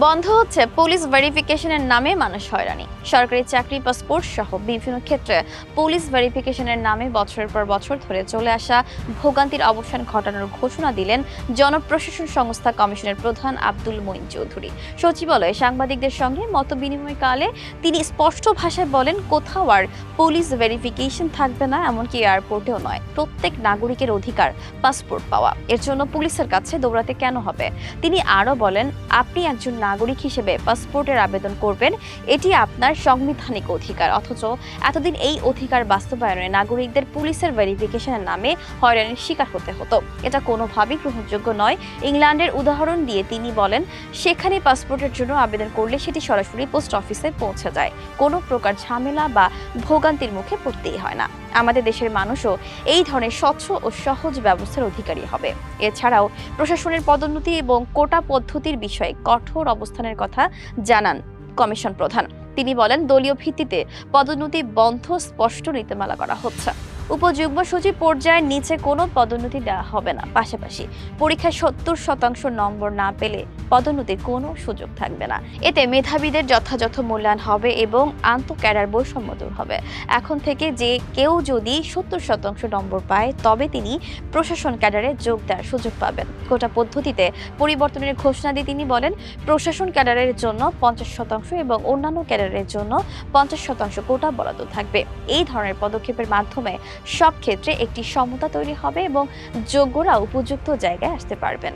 বন্ধ হচ্ছে পুলিশ ভেরিফিকেশনের নামে মানুষ হয়রানি। সরকারি চাকরি, পাসপোর্ট সহ বিভিন্ন ক্ষেত্রে পুলিশ ভেরিফিকেশনের নামে বছরের পর বছর ধরে চলে আসা ভোগান্তির অবসান ঘটানোর ঘোষণা দিলেন জনপ্রশাসন সংস্থা কমিশনের প্রধান আব্দুল মঈন চৌধুরী। সচিবালয়ে সাংবাদিকদের সঙ্গে মত বিনিময়কালে তিনি স্পষ্ট ভাষায় বলেন, কোথাও আর পুলিশ ভেরিফিকেশন থাকবে না, এমনকি এয়ারপোর্টেও নয়। প্রত্যেক নাগরিকের অধিকার, পাসপোর্ট পাওয়া। এর জন্য পুলিশের কাছে দৌড়াতে কেন হবে? তিনি আরও বলেন, আপনি একজন নাগরিক হিসেবে পাসপোর্টের আবেদন করবেন, এটি আপনার সাংবিধানিক অধিকার। অথচ এতদিন এই অধিকার বাস্তবায়নে নাগরিকদের পুলিশের ভেরিফিকেশনের নামে হয়রানির শিকার হতে হতো। এটা কোনোভাবেই গ্রহণযোগ্য নয়। ইংল্যান্ডের উদাহরণ দিয়ে তিনি বলেন, সেখানে পাসপোর্টের জন্য আবেদন করলে সেটি সরাসরি পোস্ট অফিসে পৌঁছে যায়। কোনো প্রকার ঝামেলা বা ভোগান্তির মুখে পড়তেই হয় না। আমাদের দেশের মানুষও এই ধরনের স্বচ্ছ ও সহজ ব্যবস্থার অধিকারী হবে। এছাড়াও প্রশাসনের পদোন্নতি এবং কোটা পদ্ধতির বিষয়ে কঠোর অবস্থানের কথা জানান কমিশন প্রধান। তিনি বলেন, দলীয় ভিত্তিতে পদোন্নতি বন্ধ, স্পষ্ট নীতিমালা করা হচ্ছে। উপযুগ্ম সচিব পর্যায়ের নিচে কোনো পদোন্নতি দেওয়া হবে না। পাশাপাশি পরীক্ষায় সত্তর শতাংশ নম্বর না পেলে পদোন্নতির কোনো সুযোগ থাকবে না। এতে মেধাবীদের যথাযথ মূল্যায়ন হবে এবং আন্ত ক্যাডার বৈষম্য দূর হবে। এখন থেকে যে কেউ যদি সত্তর শতাংশ নম্বর পায়, তবে তিনি প্রশাসন ক্যাডারে যোগ দেওয়ার সুযোগ পাবেন। গোটা পদ্ধতিতে পরিবর্তনের ঘোষণা দিয়ে তিনি বলেন, প্রশাসন ক্যাডারের জন্য পঞ্চাশ শতাংশ এবং অন্যান্য ক্যাডারের জন্য পঞ্চাশ শতাংশ কোটা বরাদ্দ থাকবে। এই ধরনের পদক্ষেপের মাধ্যমে সব ক্ষেত্রে একটি সমতা তৈরি হবে এবং যোগ্যরা উপযুক্ত জায়গায় আসতে পারবেন।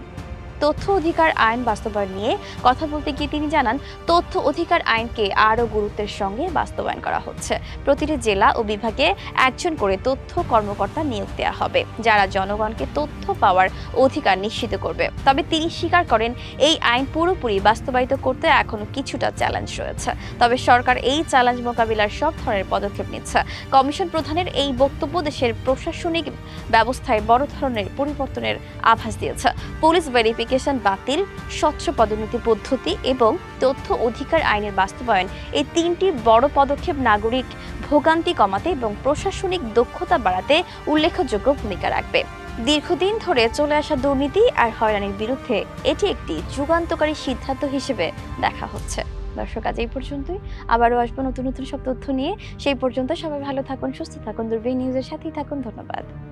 তথ্য অধিকার আইন বাস্তবায়ন নিয়ে কথা বলতে গিয়ে তিনি জানান, তথ্য অধিকার আইনকে আরও গুরুত্বের সঙ্গে বাস্তবায়ন করা হচ্ছে। প্রতিটি জেলা ও বিভাগে একজন করে তথ্য কর্মকর্তা নিয়োগ দেওয়া হবে, যারা জনগণকে তথ্য পাওয়ার অধিকার নিশ্চিত করবে। তবে তিনি স্বীকার করেন, এই আইন পুরোপুরি বাস্তবায়িত করতে এখনও কিছুটা চ্যালেঞ্জ রয়েছে। তবে সরকার এই চ্যালেঞ্জ মোকাবিলার সব ধরনের পদক্ষেপ নিচ্ছে। কমিশন প্রধানের এই বক্তব্য দেশের প্রশাসনিক ব্যবস্থায় বড় ধরনের পরিবর্তনের আভাস দিয়েছে। পুলিশ ভেরিফিকেশন বাতিল, স্বচ্ছ পদোন্নতি পদ্ধতি এবং তথ্য অধিকার আইনের বাস্তবায়ন। এই তিনটি বড় পদক্ষেপ নাগরিক ভোগান্তি কমাতে এবং প্রশাসনিক দক্ষতা বাড়াতে উল্লেখযোগ্য ভূমিকা রাখবে। দীর্ঘদিন ধরে চলে আসা দুর্নীতি আর হয়রানির বিরুদ্ধে এটি একটি যুগান্তকারী সিদ্ধান্ত হিসেবে দেখা হচ্ছে। দর্শক, আজ এই পর্যন্তই। আবারও আসব নতুন নতুন সব তথ্য নিয়ে। সেই পর্যন্ত সবাই ভালো থাকুন, সুস্থ থাকুন দুর্বী নিউজের সাথেই থাকুন। ধন্যবাদ।